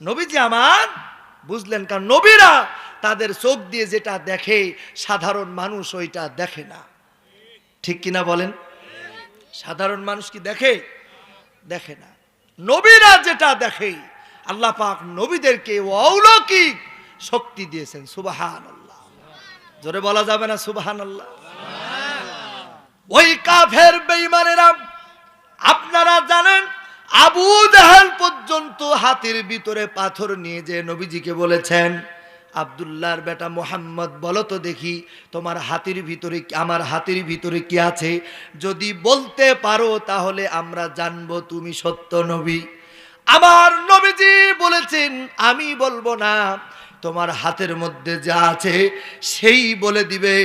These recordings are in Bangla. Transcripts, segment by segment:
নবীজি আমার বুঝলেন, কারণ নবীরা তাদের চোখ দিয়ে যেটা দেখে, সাধারণ মানুষ ওইটা দেখে না। ঠিক কিনা বলেন? সাধারণ মানুষ কি দেখে? দেখে না। নবীরা যেটা দেখে, আল্লাহ পাক নবীদেরকে অলৌকিক শক্তি দিয়েছেন সুবাহান আল্লাহ জোরে বলা যাবে না সুবাহান আল্লাহ ওই কাফের বেঈমানেরা, আপনারা জানেন আবু জাহাল পর্যন্ত হাতের ভিতরে পাথর নিয়ে যে নবীজিকে বলেছেন, আবদুল্লাহর বেটা মোহাম্মদ, বলো তো দেখি তোমার হাতির ভিতরে আমার হাতির ভিতরে কি আছে? যদি বলতে পারো তাহলে আমরা জানব তুমি সত্য নবী। আমার নবীজি বলেছেন, আমি বলব না, তোমার হাতের মধ্যে যা আছে সেই বলে দিবে।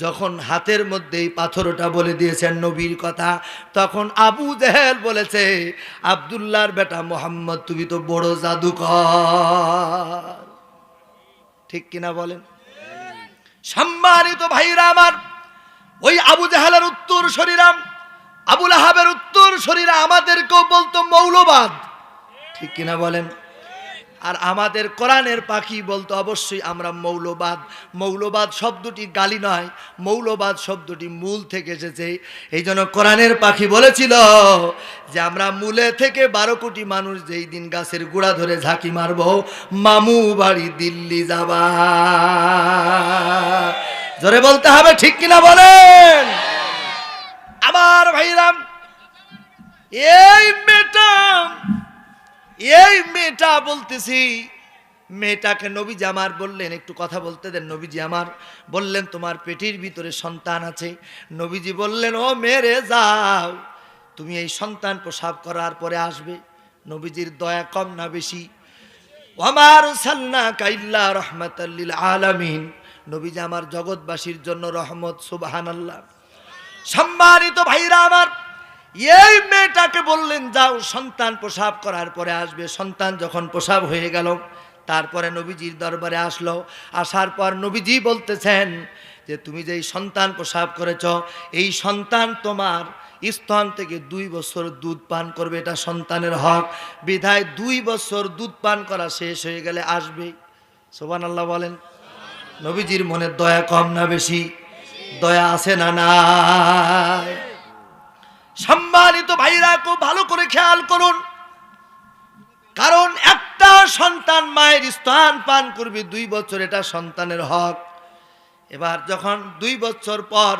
যখন হাতের মধ্যেই পাথরটা বলে দিয়েছেন নবীর কথা, তখন আবু জেহেল বলেছে, আবদুল্লাহর বেটা মোহাম্মদ, তুমি তো বড় জাদুকর। ঠিক কিনা বলেন? সম্মানিত ভাইরা আমার, ওই আবু জাহালের উত্তর শরীরাম আবুল আহাবের উত্তর শরীরা আমাদেরকেও বলতো মৌলবাদ। ঠিক কিনা বলেন? আর আমাদের কোরআনের পাখি বলতো অবশ্যই আমরা মৌলবাদ। মৌলবাদ শব্দটি গালি নয়, মৌলবাদ শব্দটি মূল থেকে এসেছে। এই জন্য কোরআনের পাখি বলেছিল যে, আমরা মূলে থেকে বারো কোটি মানুষ যেই দিন গাছের গুড়া ধরে ঝাঁকি মারবো, মামু বাড়ি দিল্লি যাবা। জোরে বলতে হবে, ঠিক কিনা বলেন? আমার ভাইরাম, এই মেয়েটা এই মেয়েটা বলতেছি, মেয়েটাকে নবীজি আমার বললেন, একটু কথা বলতে দেন নবীজি আমার। বললেন, তোমার পেটির ভিতরে সন্তান আছে। নবীজি বললেন, ও মেরে যাও, তুমি এই সন্তান প্রসাব করার পরে আসবে। নবীজির দয়া কম না বেশি। আমার সাল্লা কাইল্লা রহমতাল্লিল আলামিন। নবীজি আমার জগৎবাসীর জন্য রহমত সুবাহান আল্লাহ সম্মানিত ভাইরা আমার এই মেয়েটাকে বললেন, যাও, সন্তান প্রসাব করার পরে আসবে। সন্তান যখন প্রসাব হয়ে গেল, তারপরে নবীজির দরবারে আসলো। আসার পর নবীজি বলতেছেন যে, তুমি যেই সন্তান প্রসাব করেছ, এই সন্তান তোমার স্তন থেকে দুই বছর দুধ পান করবে, এটা সন্তানের হক। বিধায় দুই বছর দুধ পান করা শেষ হয়ে গেলে আসবে। সোবান আল্লাহ বলেন। নবীজির মনে দয়া কম না বেশি? দয়া আছে না নাই? সম্মানিত ভাইরা, খুব ভালো করে খেয়াল করুন। কারণ একটা সন্তান মায়ের স্থান পান করবে, দুই বছর এটা সন্তানের হক। এবার যখন দুই বছর পর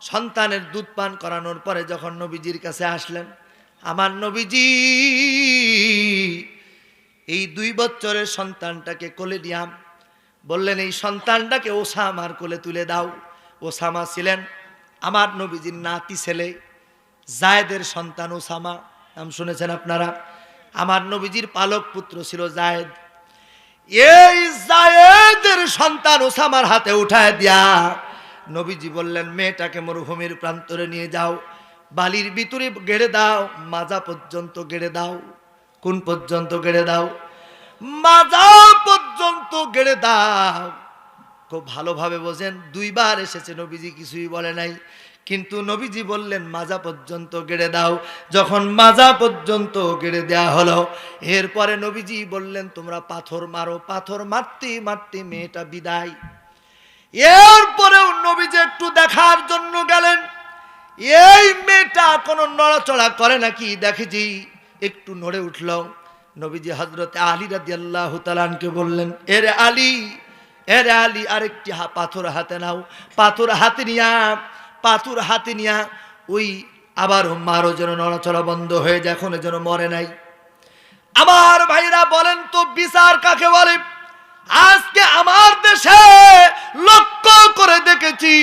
সন্তানের দুধ পান করানোর পরে যখন নবীজির কাছে আসলেন, আমার নবীজি, এই দুই বছরের সন্তানটাকে কোলে দিয়াম বললেন, এই সন্তানটাকে ওসামার কোলে তুলে দাও। ওসামা ছিলেন আমার নবীজির নাতি ছেলে। জায়েদের সন্তান ওসামা, নাম শুনেছেন আপনারা? আমার নবীজির পালক পুত্র ছিল জায়েদ। এই জায়েদের সন্তান ওসামার হাতে উঠায় দিয়া নবীজি বললেন, মেয়েটাকে মরুভূমির প্রান্তরে নিয়ে যাও, বালির ভিতরে গেড়ে দাও, মাজা পর্যন্ত গেড়ে দাও। কোন পর্যন্ত গেড়ে দাও? মাজা পর্যন্ত গেড়ে দাও। খুব ভালোভাবে বোঝেন, দুইবার এসেছে নবীজি, কিছুই বলে নাই। কিন্তু নবীজি বললেন, মাজা পর্যন্ত গেড়ে দাও। যখন মাজা পর্যন্ত গেড়ে দেয়া হলো, এরপরে নবীজি বললেন, তোমরা পাথর মারো, পাথর মারতে মারতে মেয়েটা বিদায়। এরপরেও নবীজি একটু দেখার জন্য গেলেন, এই মেয়েটা কোনো নড়াচড়া করে নাকি? দেখেছি, একটু নড়ে উঠল। নবীজি হজরতে আলী রাদি আল্লাহ তালানকে বললেন, এরে আলী এরে আলী, আরেকটি পাথর হাতে নাও। পাথর হাতে নিয়া পাথর হাতে নিয়া ওই আবার মারও যেন নড়াচড়া বন্ধ হয়ে যায়, এখন যেন মরে নাই। আমার ভাইরা বলেন তো, বিচার কাকে বলে? আজকে আমার দেশে লক্ষ্য করে দেখেছি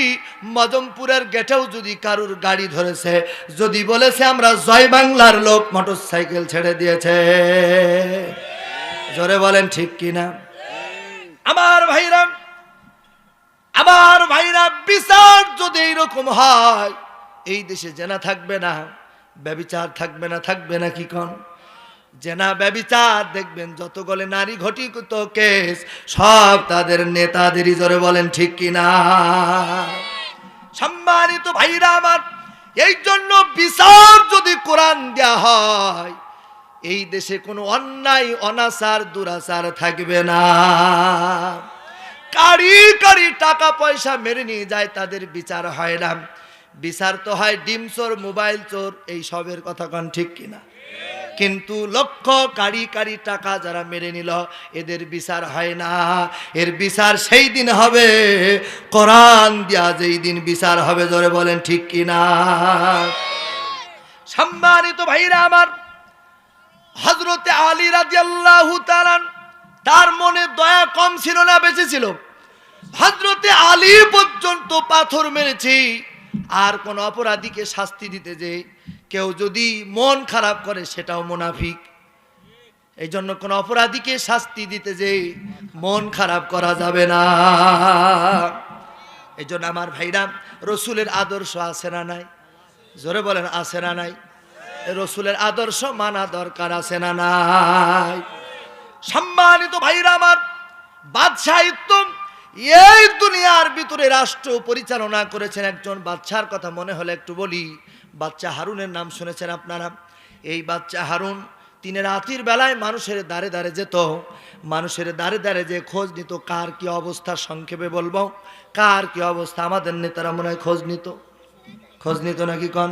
মদমপুরের গেটেও যদি কারুর গাড়ি ধরেছে, যদি বলেছে আমরা জয় বাংলার লোক মোটর সাইকেল ছেড়ে দিয়েছে। জোরে বলেন ঠিক কিনা? আমার ভাইরা আমার ভাইরা, বিচার যদি এইরকম হয়, এই দেশে জেনা থাকবে না, ব্যবিচার থাকবে না থাকবে না কি কন? জেনা, ব্যবিচার, দেখবেন যত গলে নারী ঘটিত কেস, সব তাদের নেতাদেরই জোরে বলেন, ঠিক কিনা সম্মানিত ভাইরা আমার, এই জন্য বিচার যদি কোরআন দেয়া হয়, এই দেশে কোনো অন্যায়, অনাচার, দুরাচার থাকবে না। কারি কারি টাকা পয়সা মেরে নিয়ে যায়, তাদের বিচার হয় না। বিচার তো হয় ডিম চোর, মোবাইল চোর, এই সবের কথা কন ঠিক কিনা কিন্তু লক্ষ কারি কারি টাকা যারা মেরে নিল, এদের বিচার হয় না। এর বিচার সেই দিন হবে, কোরআন দিয়া যেই দিন বিচার হবে, জোরে বলেন ঠিক কিনা সম্মানিত ভাইরা আমার হজরতে আলী রাজিয়াল্লাহু তাআলা, তার মনে দয়া কম ছিল না বেঁচে ছিল? হজরতে আলী পর্যন্ত পাথর মেরেছি। আর কোন অপরাধীকে শাস্তি দিতে যে কেউ যদি মন খারাপ করে, সেটাও মুনাফিক। এই জন্য কোন অপরাধীকে শাস্তি দিতে যে মন খারাপ করা যাবে না। এই জন্য আমার ভাইরা, রসুলের আদর্শ আছে না নাই? জোরে বলেন, আছে না নাই? রসুলের আদর্শ মানা দরকার আছে না নাই? সম্মানিত ভাইরা আমার বাদশাহিত্য এই দুনিয়ার ভিতরে রাষ্ট্র পরিচালনা করেছেন একজন বাচ্চার কথা মনে হলে একটু বলি। বাচ্চা হারুনের নাম শুনেছেন আপনারা? এই বাচ্চা হারুন তিনি রাতির বেলায় মানুষের দাঁড়ে দাঁড়ে যেত। মানুষের দাঁড়ে দাঁড়ে যে খোঁজ নিত, কার কি অবস্থা সংক্ষেপে বলব? কার কি অবস্থা? আমাদের নেতারা মনে হয় খোঁজ নিত। খোঁজ নিত নাকি কন?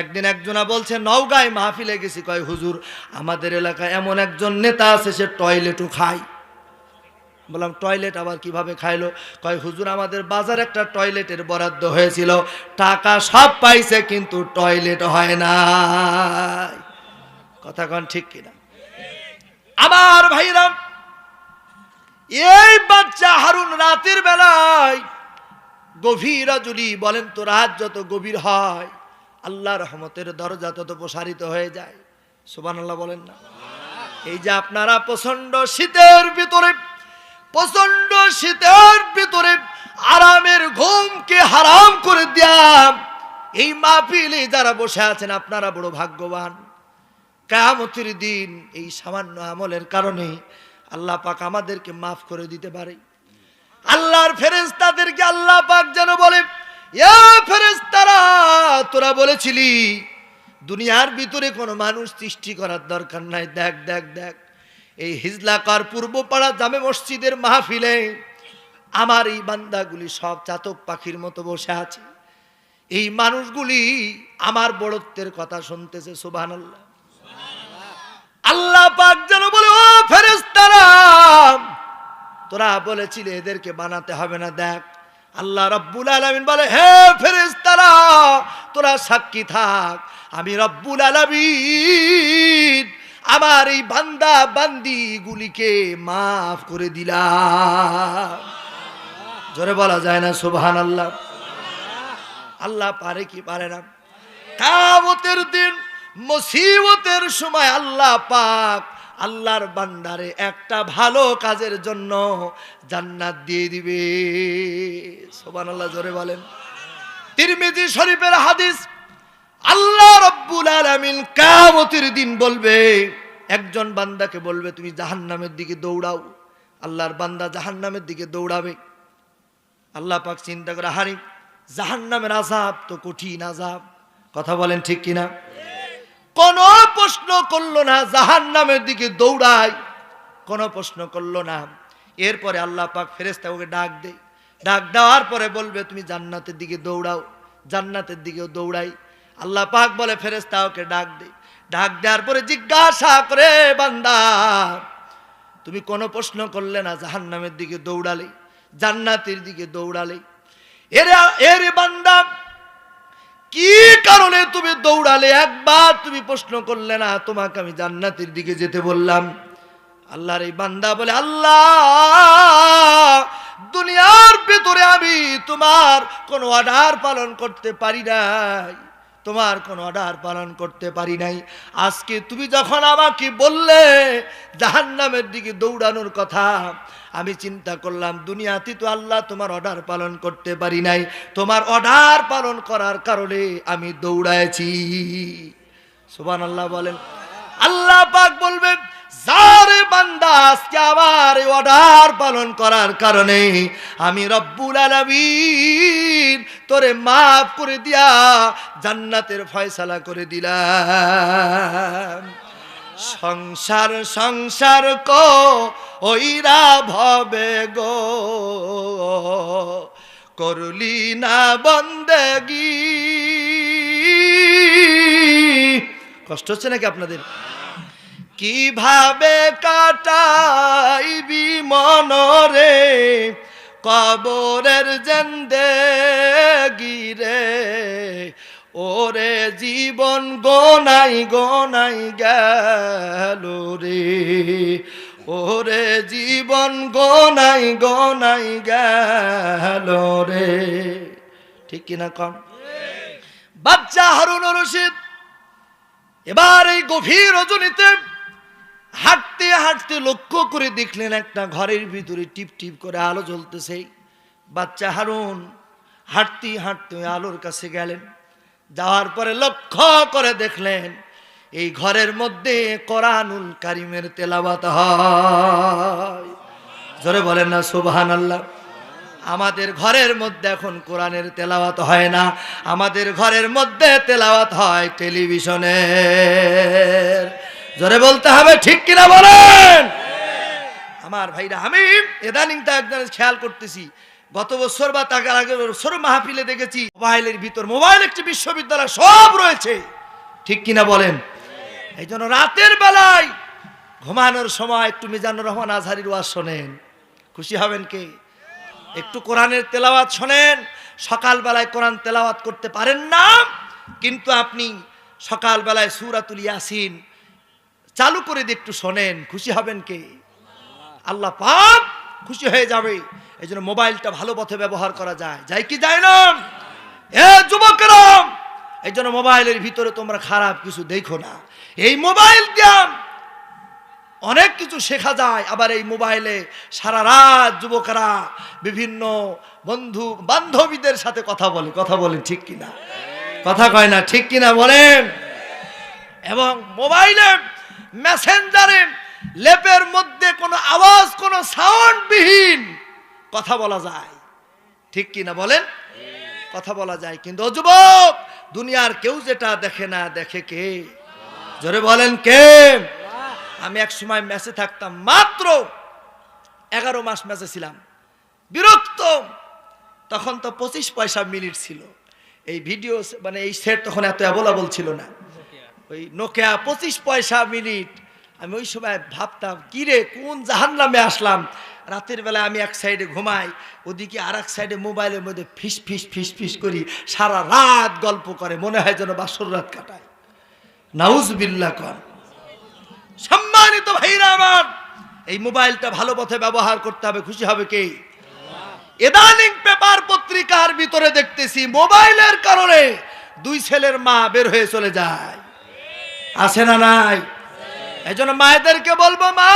একদিন একজনা বলছে, নওগাঁয় মাহফিলে গেছি। কয়, হুজুর, আমাদের এলাকায় এমন একজন নেতা আছে, সে টয়লেটও খায়। বললাম টয়লেট আবার কীভাবে খাইলো? কয়, হুজুর, আমাদের বাজার একটা টয়লেটের বরাদ্দ হয়েছিল। টাকা সব পাইছে, কিন্তু টয়লেট হয় না কথা কন ঠিক কিনা? আমার ভাইরাম, এই বাচ্চা হারুন রাতের বেলায় গভীর যদি বলেন তো, রাত যত গভীর হয়, আল্লাহ রহমতের দরজা তত প্রসারিত হয়ে যায়। সুবান আল্লাহ বলেন না। এই যে আপনারা প্রচণ্ড শীতের ভিতরে প্রচণ্ড শীতের ভিতরে আরামের ঘুমকে হারাম করে দিয়াম। এই মাহফিলে যারা বসে আছেন, আপনারা বড় ভাগ্যবান। কামতির দিন এই সামান্য আমলের কারণে আল্লাহ পাক আমাদেরকে মাফ করে দিতে পারে। আল্লাহর ফেরেস্তাদেরকে আল্লাহ পাক যেন বলে ফেরেস্তারা তোরা বলেছিলি, দুনিয়ার ভিতরে কোনো মানুষ সৃষ্টি করার দরকার নাই। দেখ দেখ দেখ। এই হিজলাকার পূর্বপাড়া জামে মসজিদের মাহফিলে আমার এই বান্দাগুলি সব চাতক পাখির মতো বসে আছে। এই মানুষগুলি আমার বড়ত্বের কথা শুনতেছে সুবাহ আল্লাহ আল্লাহ পাক যেন বলে, ও ফেরেস্তারা তোরা বলেছিলে এদেরকে বানাতে হবে না, দেখ। আল্লাহ রব্বুল আলমিন বলে, হে ফেরেস্তারা তোরা সাক্ষী থাক। আমি রব্বুল আলমিন আমার এই বান্দা বান্দি গুলিকে মাফ করে দিলাম। জোরে বলা যায় না সুবহান আল্লাহ আল্লাহ পারে কি পারে না। কামতের দিন, মুসিবতের সময় আল্লাহ পাক আল্লাহর বান্দারে একটা ভালো কাজের জন্য জান্নাত দিয়ে দিবে। সোবান আল্লাহ জোরে বলেন। তিরমিজি শরীফের হাদিস, আল্লাহ রব্বুল আলামিন কামতের দিন বলবে একজন বান্দাকে বলবে, তুমি জাহান্নামের দিকে দৌড়াও। আল্লাহর বান্দা জাহান্নামের দিকে দৌড়াবে। আল্লাহ পাক চিন্তা করে হারি জাহান্নামের আজাব তো কঠিন আজাব কথা বলেন ঠিক কিনা? কোন প্রশ্ন করল না জাহান নামের দিকে দৌড়ায় কোন প্রশ্ন করল না। এরপরে আল্লাহ পাক ফেরেস্তা ওকে ডাক দেয়। ডাক দেওয়ার পরে বলবে, তুমি জান্নাতের দিকে দৌড়াও, জান্নাতের দিকেও দৌড়াই। আল্লাহ পাক বলে ফেরেস্তা ওকে ডাক দে ডাক দেওয়ার পরে জিজ্ঞাসা করে, বান্দা, তুমি কোনো প্রশ্ন করলে না জাহান নামের দিকে দৌড়ালে, জান্নাতের দিকে দৌড়ালে। এরে বান্দা, কি কারণে তুমি দৌড়ালে? একবার তুমি প্রশ্ন করলে না, তোমাকে আমি জান্নাতের দিকে যেতে বললাম। আল্লাহর এই বান্দা বলে, আল্লাহ, দুনিয়ার ভিতরে আমি তোমার কোনো অর্ডার পালন করতে পারি নাই। তোমার কোনো অর্ডার পালন করতে পারি নাই। আজকে তুমি যখন আমাকে বললে, জাহান্নামের দিকে দৌড়ানোর কথা, আমি চিন্তা করলাম, দুনিয়াতে তো আল্লাহ তোমার অর্ডার পালন করতে পারি নাই। তোমার অর্ডার পালন করার কারণে আমি দৌড়াইছি সুবান আল্লাহ বলেন। আল্লাহ পাক বলবেন যারে বান্দা আজকে আমার অর্ডার পালন করার কারণে আমি রব্বুল আলামিন তোরে মাফ করে দিয়া জান্নাতের ফয়সালা করে দিলাম। সংসার সংসার কো ওইরা ভবে গো। করলি না বন্দেগি। কষ্ট হচ্ছে নাকি আপনাদের? কীভাবে কাটাইবি মনরে? কবরের জেন্দে গিরে ওরে জীবন গোনাই গোনাই গেল রে। ওরে জীবন গোনাই গোনাই গেল রে। ঠিক কিনা কন? বাচ্চা হারুন রশিদ, এবার এই গভীর রজনীতে হাঁটতে হাঁটতে লক্ষ্য করে দেখলেন একটা ঘরের ভিতরে টিপ টিপ করে আলো জ্বলতেছে। বাচ্চা হারুন হাঁটতে হাঁটতে আলোর কাছে গেলেন। যাওয়ার পরে লক্ষ্য করে দেখলেন, এই ঘরের মধ্যে কোরআনুল কারিমের তেলাবাত হয়। জোরে বলেন না সুবহান আল্লাহ আমাদের ঘরের মধ্যে এখন কোরআনের তেলাওয়াত হয় না। আমাদের ঘরের মধ্যে তেলাওয়াত হয় টেলিভিশনের। জোরে বলতে হবে, ঠিক কিনা বলেন? আমার ভাইরা, আমি এদানিং তা একজন খেয়াল করতেছি। গত বছর বা তার আগে বছর মাহফিলে দেখেছি, মোবাইলের ভিতর, মোবাইল একটি বিশ্ববিদ্যালয় সব রয়েছে। ঠিক কিনা বলেন? এই জন্য রাতের বেলায় ঘুমানোর সময় একটু মিজানুর রহমান আজহারির ওয়াজ শোনেন। খুশি হবেন কে? একটু কোরআনের তেলাওয়াত শোনেন। সকালবেলায় কোরআন তেলাওয়াত করতে পারেন না, কিন্তু আপনি সকালবেলায় সুরাতুল ইয়াসিন চালু করে দিয়ে একটু শোনেন, খুশি হবেন কে? আল্লাহ পাক খুশি হয়ে যাবে। এই জন্য মোবাইলটা ভালো পথে ব্যবহার করা যায়। যায় কি যায় না? এ যুবকেরা এই জন্য মোবাইলের ভিতরে তোমরা খারাপ কিছু দেখো না। এই মোবাইল দিয়া অনেক কিছু শেখা যায়। আবার এই মোবাইলে সারা রাত যুবকরা বিভিন্ন বন্ধু, বান্ধবীদের সাথে কথা বলে। কথা বলে ঠিক কিনা? কথা কয় না, ঠিক কিনা বলেন? এবং মোবাইলে মেসেঞ্জারে লেপের মধ্যে কোনো আওয়াজ, কোনো সাউন্ডবিহীন কথা বলা যায়। ঠিক কি না বলেন? কথা বলা যায়। কিন্তু যুবক, দুনিয়ার কেউ যেটা দেখে না, দেখে কে? জোরে বলেন কে? আমি এক সময় ম্যাচে থাকতাম, মাত্র এগারো মাস ম্যাচে ছিলাম। বিরক্ত। তখন তো পঁচিশ পয়সা মিনিট ছিল। এই ভিডিও মানে এই সেট তখন এত অ্যাভেলেবল ছিল না। ওই নোকিয়া পঁচিশ পয়সা মিনিট। আমি ওই সময় ভাবতাম, কিরে, কোন জাহান নামে আসলাম? রাতের বেলা আমি এক সাইডে ঘুমাই, ওদিকে আর এক সাইডে মোবাইলের মধ্যে ফিস ফিস ফিস ফিস করি, সারা রাত গল্প করে, মনে হয় যেন বাসর রাত কাটায়। নাউজ বিল্লা কর। সম্মানিত ভাইরা আমার, এই মোবাইলটা ভালো পথে ব্যবহার করতে হবে, খুশি হবে কে? এদানিং পেপার পত্রিকার ভিতরে দেখতেছি, মোবাইলের কারণে দুই ছেলের মা বের হয়ে চলে যায়। আছে না নাই? এই জন্য মায়েদেরকে বলব, মা,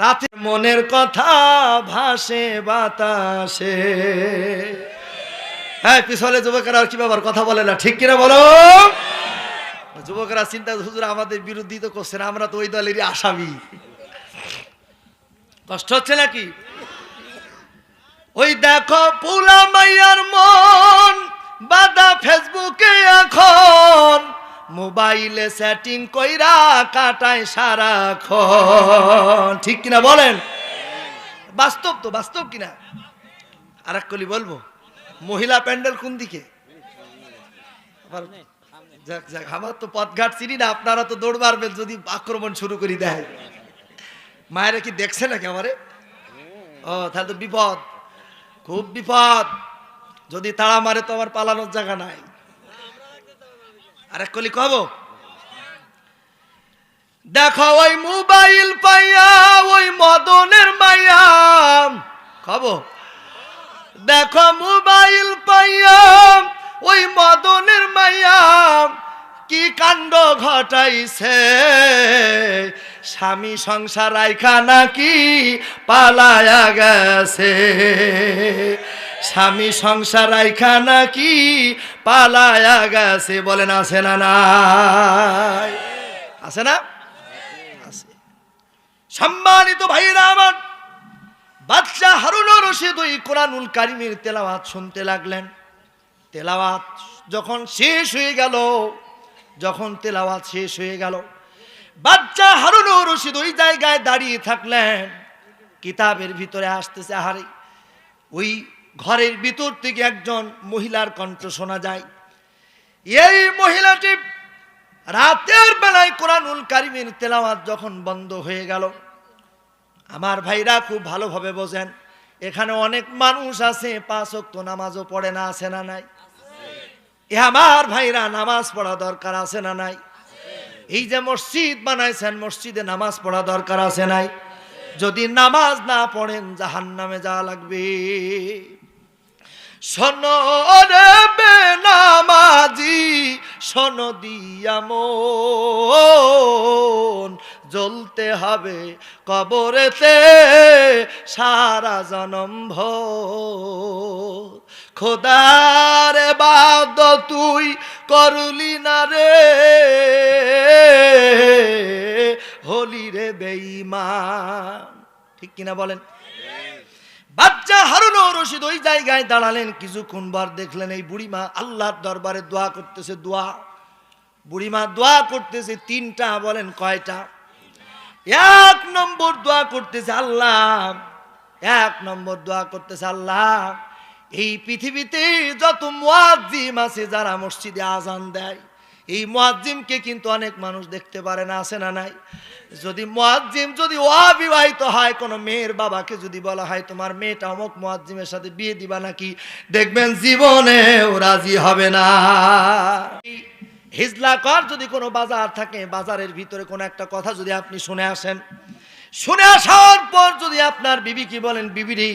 রাতে মনের কথা ভাসে, বাতাসে। হ্যাঁ পিছলে যুবকেরা কি ব্যাপার, কথা বলে না, ঠিক কিনা বলো? যুবকরা চিন্তা হুজুর, আমাদের বিরোধী তো করছে না, আমরা তো ওই দলেরই আসামি। কষ্ট হচ্ছে নাকি? ওই দেখো, পুলা মাইয়ার মন বাদা ফেসবুকে এখন। মোবাইলে সেটিং কইরা কাটায় সারাক্ষণ। ঠিক কিনা বলেন? বাস্তব তো, বাস্তব কিনা? আর এক কলি বলব, মহিলা প্যান্ডেল কোন দিকে? আমার তো পথঘাট চিনি না, আপনারা তো দৌড় মারবেন যদি আক্রমণ শুরু করি দেয়। মায়েরা কি দেখছে নাকি আমারে? ও, তাহলে তো বিপদ, খুব বিপদ। যদি তাড়া মারে তো আমার পালানোর জায়গা নাই। আরেক কলি কব দেখো ওই মোবাইল পাইয়া, ওই মদনের মাইয়া। কব? দেখো মোবাইল পাইয়া, ওই মদনের মাইয়া কি কাণ্ড ঘটাইছে? স্বামী সংসার রাইখা নাকি পালায়া গেছে? স্বামী সংসার রাইখা নাকি পালায়া গেছে, বলেন, আছে না আছে না? আছে। সম্মানিত ভাইরা আমার বাদশাহ হারুন রশিদ ওই কোরআনুল কারিমের তেলাওয়াত শুনতে লাগলেন। তেলাওয়াত যখন শেষ হয়ে গেল, যখন তেলাওয়াত শেষ হয়ে গেল বাচ্চা হারুন রশিদ ওই জায়গায় দাঁড়িয়ে থাকলেন। কিতাবের ভিতরে আসতেছে হারে ওই ঘরের ভিতর থেকে একজন মহিলার কণ্ঠ শোনা যায়। এই মহিলাটি রাতের বেলায় কোরআনুল কারিমের তেলাওয়াত যখন বন্ধ হয়ে গেল, আমার ভাইরা খুব ভালোভাবে বোঝেন, এখানে অনেক মানুষ আছে, পাঁচ অক্ত নামাজও পড়ে না, আছে না নাই? এ আমার ভাইরা নামাজ পড়া দরকার আছে না নাই? এই যে মসজিদ বানাইছেন, মসজিদে নামাজ পড়া দরকার আছে নাই? যদি নামাজ না পড়েন জাহান নামে যা লাগবে। শোনো রে বেনামাজি শোনো দিয়া মন জ্বলতে হবে কবরেতে সারা জনম ভোর। খোদার বাদ তুই করলি না রে। হলি রে বেঈমান। ঠিক কিনা বলেন? বাচ্চা হারুন রশিদ ওই জায়গায় দাঁড়ালেন। কিছুক্ষণ বার দেখলেন এই বুড়িমা আল্লাহর দরবারে দোয়া করতেছে, দোয়া। বুড়িমা দোয়া করতেছে, তিনটা বলেন কয়টা? এক নম্বর দোয়া করতেছে আল্লাহ, এক নম্বর দোয়া করতেছে আল্লাহ, এই পৃথিবীতে যত মুয়াজ্জিম আছে যারা মসজিদে আজান দেয় এই মুয়াজ্জিমকে কিন্তু অনেক মানুষ দেখতে পারে না, আছে না নাই? যদি মুয়াজ্জিম, যদি অবিবাহিত হয়, কোনো মেয়ের বাবাকে যদি বলা হয়, তোমার মেয়েটা অমুক মুয়াজ্জিমের সাথে বিয়ে দিবা নাকি? দেখবেন জীবনে রাজি হবে না। হিজলা কর যদি কোনো বাজার থাকে, বাজারের ভিতরে কোনো একটা কথা যদি আপনি শুনে আসেন। শুনে আসার পর যদি আপনার বিবি কি বলেন বিবিরি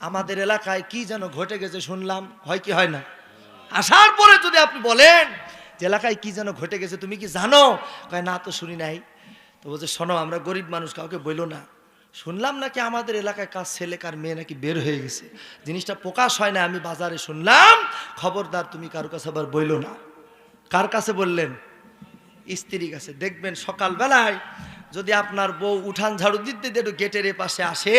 আমাদের এলাকায় কি যেন ঘটে গেছে শুনলাম। হয় কি হয় না? আসার পরে যদি আপনি বলেন যে এলাকায় কি যেন ঘটে গেছে, তুমি কি জানো? কয়, না তো শুনি নাই। তো বলছে, শোনো, আমরা গরিব মানুষ, কাউকে বইলো না। শুনলাম নাকি আমাদের এলাকায় কাজ ছেলে, কার মেয়ে নাকি বের হয়ে গেছে। জিনিসটা প্রকাশ হয় না, আমি বাজারে শুনলাম, খবরদার তুমি কারও কাছে আবার বইলো না। কার কাছে বললেন? স্ত্রীর কাছে। দেখবেন সকালবেলায় যদি আপনার বউ উঠান ঝাড়ু দিতে দিতে একটু গেটের এ পাশে আসে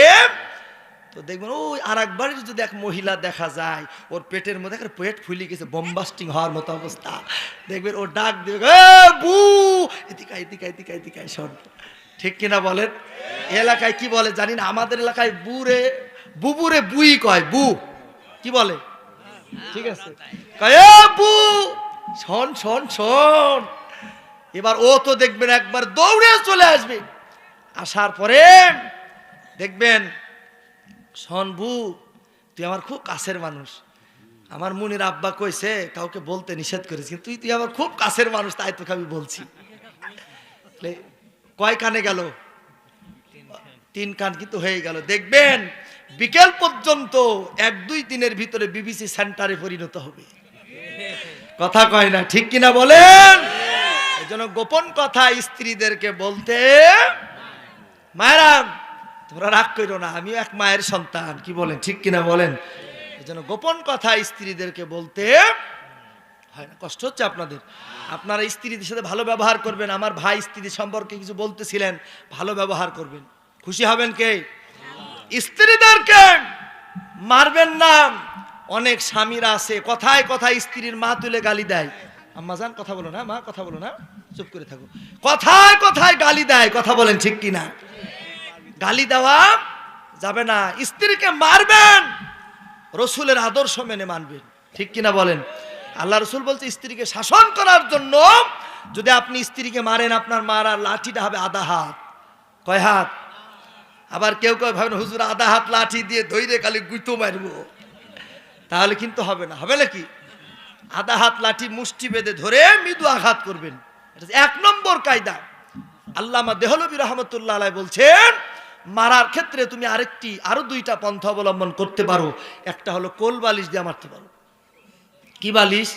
তো দেখবেন ওই আর একবারই যদি এক মহিলা দেখা যায় ওর পেটের মধ্যে একটা পেট ফুলে গেছে বম্বাস্টিং হওয়ার মতো অবস্থা। দেখবেন ও ডাক দেবে "এ, বু এদিকায় এদিকায় এদিকায় এদিকায় শোন। ঠিক কিনা বলেন? এলাকায় কি বলে জানি না আমাদের এলাকায় বুরে বুবুরে বুই কয় বু। কি বলে? ঠিক আছে। বু! শোন শোন শোন। এবার ও তো দেখবেন একবার দৌড়ে চলে আসবে। আসার পরে দেখবেন বু তুই আমার খুব কাছের মানুষ। আমার মুনির আব্বা কইছে, কাউকে বলতে নিষেধ করেছি তুই তুই আমার খুব কাছের মানুষ, তাই তোকে আমি বলছি। কয় কানে গেল? তিন কান কিন্তু হয়ে গেল। দেখবেন, বিকেল পর্যন্ত এক দুই দিনের ভিতরে বিবিসি সেন্টারে পরিণত হবে। কথা কয় না, ঠিক কিনা বলেন? এই জন্য গোপন কথা স্ত্রীদেরকে বলতে, মায়েরাম তোমরা রাগ করো না, আমিও এক মায়ের সন্তান। কি বলেন, ঠিক কিনা বলেন? যেন গোপন কথা স্ত্রীদেরকে বলতে হয় না, কষ্ট হচ্ছে আপনাদের। আপনারা স্ত্রীদের সাথে ভালো ব্যবহার করবেন, আমার ভাই স্ত্রী সম্পর্কে কিছু বলতেছিলেন, ভালো ব্যবহার করবেন। খুশি হবেন কে? স্ত্রীদেরকে মারবেন না। অনেক স্বামীরা আছে, কথায় কথায় স্ত্রীর মা তুলে গালি দেয়। আম্মা জান কথা বলো না, মা, কথা বলো না, চুপ করে থাকো। কথায় কথায় গালি দেয়, কথা বলেন ঠিক কিনা? গালি দেওয়া যাবে না। স্ত্রীকে মারবেন, রসুলের আদর্শ মেনে মানবেন। ঠিক কিনা বলেন? আল্লাহ রসুল বলছে, স্ত্রীকে শাসন করার জন্য যদি আপনি স্ত্রীকে মারেন, আপনার মারা লাঠিটা হবে আধা হাত। কয় হাত? আবার কেউ কেউ ভাবেন, হুজুর, আধা হাত লাঠি দিয়ে ধৈরে খালি গুঁতো মারবো। তাহলে কিন্তু হবে না। হবে নাকি? আধা হাত লাঠি মুষ্টি বেঁধে ধরে মৃদু আঘাত করবেন। এটা এক নম্বর কায়দা। আল্লামা দেহলবী রহমতুল্লাহ বলছেন মারার ক্ষেত্রে তুমি আরেকটি, আরও দুইটা পন্থা অবলম্বন করতে পারো। একটা হলো কোল বালিশ দিয়ে মারতে পারো। কি বালিশ?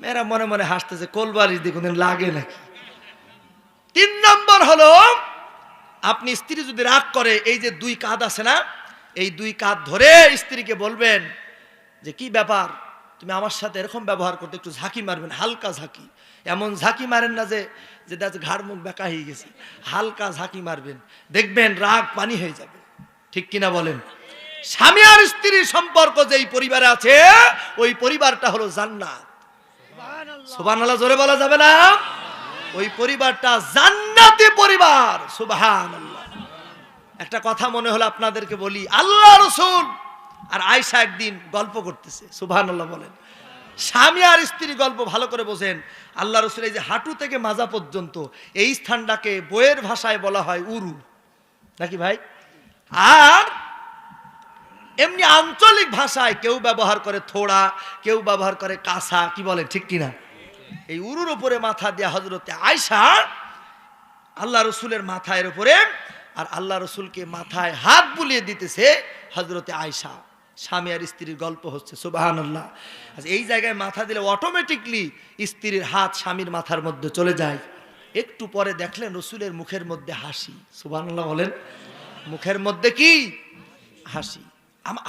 মেয়েরা মনে মনে হাসতেছে, কোল বালিশ দিয়ে কোনদিন লাগে নাকি? তিন নম্বর হলো, আপনি স্ত্রী যদি রাগ করে, এই যে দুই কাঁধ আছে না, এই দুই কাঁধ ধরে স্ত্রীকে বলবেন যে, কি ব্যাপার? তুমি আমার সাথে এরকম ব্যবহার করতে, একটু ঝাঁকি মারবেন, হালকা ঝাঁকি। এমন ঝাঁকি মারেন না যে যে দেখা ঘাড় মুখ বেঁকা হয়ে গেছে। হালকা ঝাঁকি মারবেন। দেখবেন রাগ পানি হয়ে যাবে। ঠিক কিনা বলেন? স্বামী আর স্ত্রীর সম্পর্ক যেই পরিবারে আছে, ওই পরিবারটা হলো জান্নাত। সুবহানাল্লাহ, জোরে বলা যাবে না? ওই পরিবারটা জান্নাতি পরিবার। সুবহান একটা কথা মনে হলো আপনাদেরকে বলি, আল্লাহ রসুল আর আয়সা একদিন গল্প করতেছে সুবহান আল্লাহ বলেন। স্বামী আর স্ত্রী গল্প ভালো করে বোঝেন, আল্লাহ রসুল এই যে হাঁটু থেকে মাজা পর্যন্ত এই স্থানটাকে বইয়ের ভাষায় বলা হয় উরু। নাকি ভাই? আর এমনি আঞ্চলিক ভাষায় কেউ ব্যবহার করে থোড়া, কেউ ব্যবহার করে কাঁসা, কি বলে, ঠিক কিনা? এই উরুর উপরে মাথা দেয়া হজরতে আয়সা আল্লাহ রসুলের মাথায়ের উপরে, আর আল্লাহ রসুলকে মাথায় হাত বুলিয়ে দিতেছে হজরতে আয়সা স্বামী আর স্ত্রীর গল্প হচ্ছে সুবাহান আল্লাহ আচ্ছা, এই জায়গায় মাথা দিলে অটোমেটিকলি স্ত্রীর হাত স্বামীর মাথার মধ্যে চলে যায়। একটু পরে দেখলেন রসুলের মুখের মধ্যে হাসি। সুবাহান আল্লাহ বলেন মুখের মধ্যে কি? হাসি।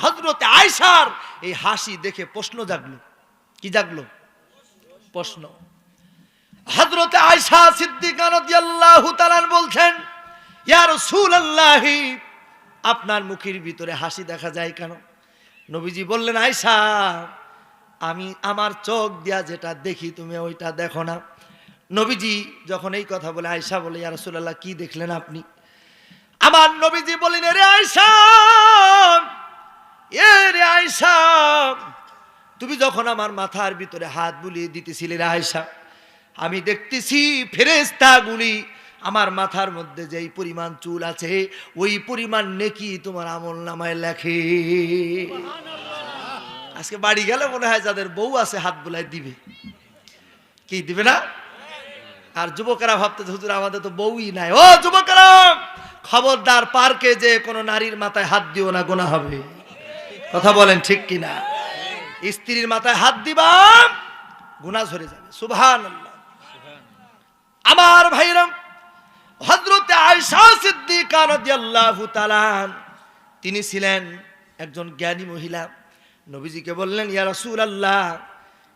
হজরতে আয়সার এই হাসি দেখে প্রশ্ন জাগলো। কি জাগলো? প্রশ্ন। হজরতে আয়সা সিদ্দিকা রাদিয়াল্লাহু তাআলা বলছেন আপনার মুখের ভিতরে হাসি দেখা যায় কেন? নবীজি বললেন আয়সা আমি আমার চোখ দিয়া যেটা দেখি তুমি ওইটা দেখো না। নবীজি যখন এই কথা বলে আয়সা বলে, ইয়া রাসূলুল্লাহ, কি দেখলেন আপনি? আমার নবীজি বলেন রে আয়সা এ রে আয়সা তুমি যখন আমার মাথার ভিতরে হাত বুলিয়ে দিতেছিলে রে আয়সা আমি দেখতেছি ফেরেস্তাগুলি আমার মাথার মধ্যে যেই পরিমাণ চুল আছে ওই পরিমাণ নেকি তোমার আমল নামায় লেখে। আজকে বাড়ি গেলে মনে হয় যাদের বউ আছে হাত বুলাই দিবে। কি দিবে না? আর যুবকেরা ভাবতে হুজুর আমাদের তো বউই নাই। ও যুবকেরা খবরদার পার্কে যে কোনো নারীর মাথায় হাত দিও না গোনা হবে। কথা বলেন ঠিক কিনা? স্ত্রীর মাথায় হাত দিবা গুণা ঝরে যাবে। সুবহান আমার ভাইরাম হজরতে আয়সা সিদ্দিকা রাদিয়াল্লাহু তিনি ছিলেন একজন জ্ঞানী মহিলা। নবীজিকে বললেন, ইয়া রাসূলুল্লাহ,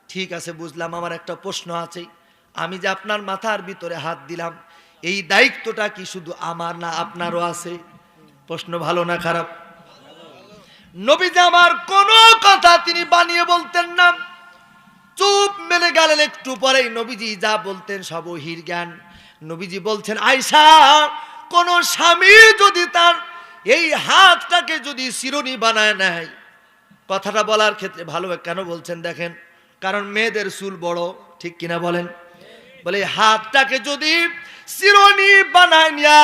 ঠিক আছে, বুঝলাম, আমার একটা প্রশ্ন আছে। আমি যে আপনার মাথার ভিতরে হাত দিলাম, এই দায়িত্বটা কি শুধু আমার না আপনারও আছে? প্রশ্ন ভালো না খারাপ? নবীজি আমার কোনো কথা তিনি বানিয়ে বলতেন না। চুপ মেলে গেলেন একটু পরেই। নবীজি যা বলতেন সব ওহির জ্ঞান। নবীজি বলছেন, আয়সা, কোন স্বামী যদি তার এই হাতটাকে যদি শিরোনি বানায় নেয়। কথাটা বলার ক্ষেত্রে ভালো কেন বলছেন দেখেন, কারণ মেয়েদের চুল বড়, ঠিক কিনা বলেন? বলে, হাতটাকে যদি শিরোনি বানায় নিয়া,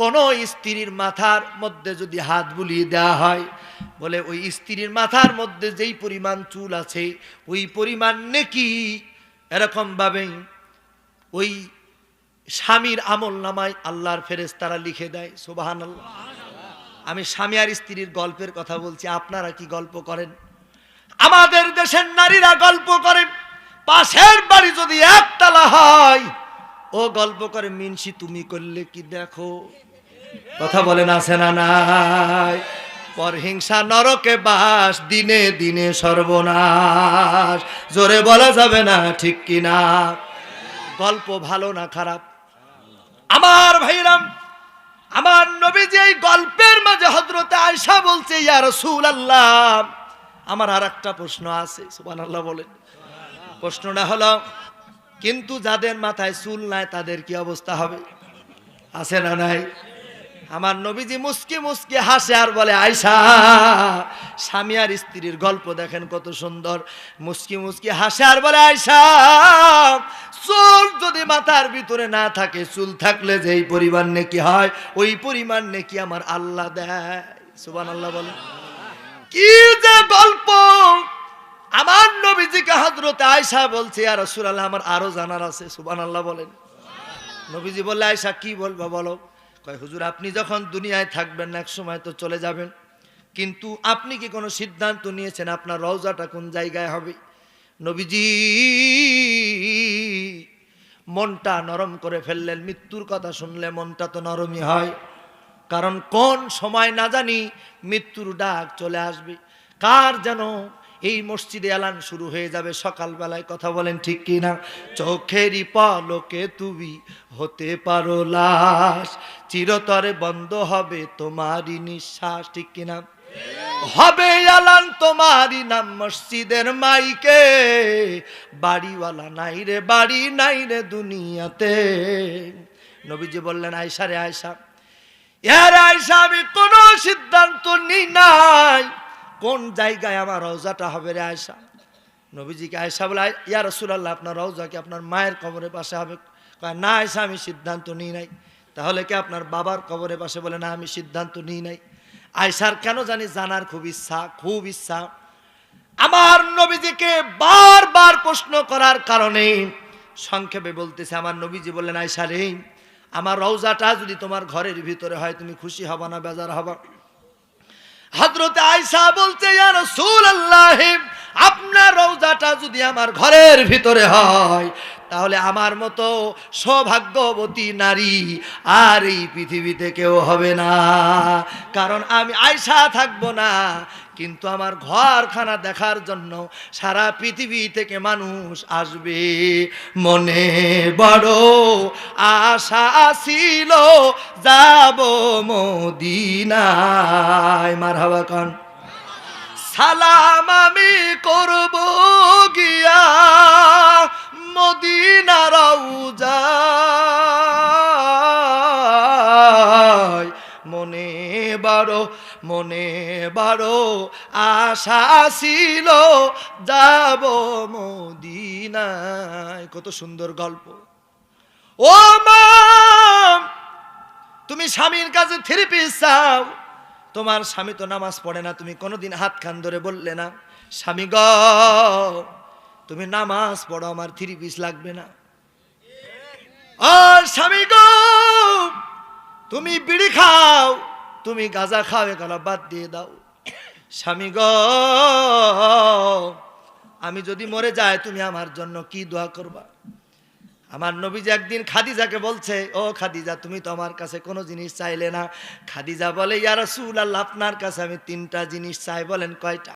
কোন স্ত্রীর মাথার মধ্যে যদি হাত বুলিয়ে দেওয়া হয়। বলে, ওই স্ত্রীর মাথার মধ্যে যেই পরিমাণ চুল আছে, ওই পরিমাণ নেকি এরকম ভাবেই ওই স্বামীর আমল নামায় আল্লাহর ফেরেস তারা লিখে দেয় সুবাহান আমি স্বামী আর স্ত্রীর গল্পের কথা বলছি, আপনারা কি গল্প করেন? আমাদের দেশের নারীরা গল্প করে, পাশের বাড়ি যদি একতলা হয়, ও গল্প করে, মিনসি, তুমি করলে কি দেখো? কথা বলেন আছে না নাই। পরহিংসা, নরকে বাস, দিনে দিনে সর্বনাশ। জোরে বলা যাবে না, ঠিক কি না গল্প ভালো না খারাপ? আমার ভাইরাম, আমার নবীজি এই গল্পের মাঝে হজরত আয়সা বলছে, ইয়া রসুল আল্লাহ আমার আর একটা প্রশ্ন আছে সুবান আল্লাহ বলেন। প্রশ্নটা হলো, কিন্তু যাদের মাথায় চুল নাই তাদের কি অবস্থা হবে? আছে না নাই? আমার নবীজি মুসকি মুসকি হাসে আর বলে আয়সা স্বামী আর স্ত্রীর গল্প দেখেন কত সুন্দর। মুসকি মুসকি হাসে আর বলে আয়সা চুল যদি মাথার ভিতরে না থাকে, চুল থাকলে যেই পরিমাণ নেকি হয়, ওই পরিমাণ নেকি আমার আল্লাহ দেয়। সুবান আল্লাহ বলে। কি যে গল্প! আমার নবীজিকে হজরতে আয়সা বলছে আর রসুল আমার আরও জানার আছে। সুবান আল্লাহ বলেন। নবীজি বললে আয়সা কি বলব বলো? কয়, হুজুর, আপনি যখন দুনিয়ায় থাকবেন এক সময় তো চলে যাবেন। কিন্তু আপনি কি কোনো সিদ্ধান্ত নিয়েছেন আপনার রওজাটা কোন জায়গায় হবে? নবীজি মনটা নরম করে ফেললেন। মৃত্যুর কথা শুনলে মনটা তো নরমই হয়। কারণ কোন সময় না জানি মৃত্যুর ডাক চলে আসবে। কার যেন এই মসজিদে এলান শুরু হয়ে যাবে সকালবেলায়। কথা বলেন ঠিক কি না চোখেরই পলকে তুমি হতে পারো লাশ। চিরতরে বন্ধ হবে তোমারই নিঃশ্বাস, ঠিক কিনা? হবে আলান তোমারই নাম মসজিদের মাইকে। বাড়িওয়ালা নাই রে, বাড়ি নাই রে দুনিয়াতে। নবীজি বললেন, আয়সা রে আয়সা, এর আয়সা আমি কোনো সিদ্ধান্ত নিই নাই। কোন জায়গায় আমার রওজাটা হবে রে আয়সা নবীজিকে আয়সা বলে "আয়- ইয়া রসুলাল্লাহ, আপনার রওজা কি আপনার মায়ের কবরের পাশে হবে? না আয়সা আমি সিদ্ধান্ত নিই নাই। তাহলে কি আপনার বাবার কবরের পাশে বলে, না, আমি সিদ্ধান্ত নিই নাই? আয়সার কেন জানি জানার খুব ইচ্ছা খুব ইচ্ছা। আমার নবীজিকে বারবার প্রশ্ন করার কারণে সংক্ষেপে বলতেছে, আমার নবীজি বললেন আয়সা রে, আমার রওজাটা যদি তোমার ঘরের ভিতরে হয়, তুমি খুশি হবা না, বেজার হবা? হজরতে আয়সা বলছে আপনার রোজাটা যদি আমার ঘরের ভিতরে হয় তাহলে আমার মতো সৌভাগ্যবতী নারী আর এই পৃথিবীতে কেউ হবে না। কারণ আমি আয়সা থাকব না, কিন্তু আমার ঘরখানা দেখার জন্য সারা পৃথিবী থেকে মানুষ আসবে। মনে বড় আশা ছিল, যাব মদিনায়। মার হাওয়া কন। সালাম আমি করব গিয়া মদিনা রওজায় মনে বারো মনে বারো, আশা ছিল যাব মদিনায়। কত সুন্দর গল্প। ও মা, তুমি স্বামীর কাছে থ্রি পিস চাও। তোমার স্বামী তো নামাজ পড়ে না, তুমি কোনোদিন হাত খান ধরে বললে না, স্বামী গ তুমি নামাজ পড়ো, আমার থ্রি পিস লাগবে না। আর স্বামী গো, তুমি বিড়ি খাও, তুমি গাঁজা খাও, এগুলো বাদ দিয়ে দাও। স্বামী গ, আমি যদি মরে যাই, তুমি আমার জন্য কি দোয়া করবা? আমার নবীজি একদিন খাদিজাকে বলছে, ও খাদিজা, তুমি তো আমার কাছে কোনো জিনিস চাইলে না। খাদিজা বলে, ইয়া রাসূলুল্লাহ, আপনার কাছে আমি তিনটা জিনিস চাই। বলেন, কয়টা?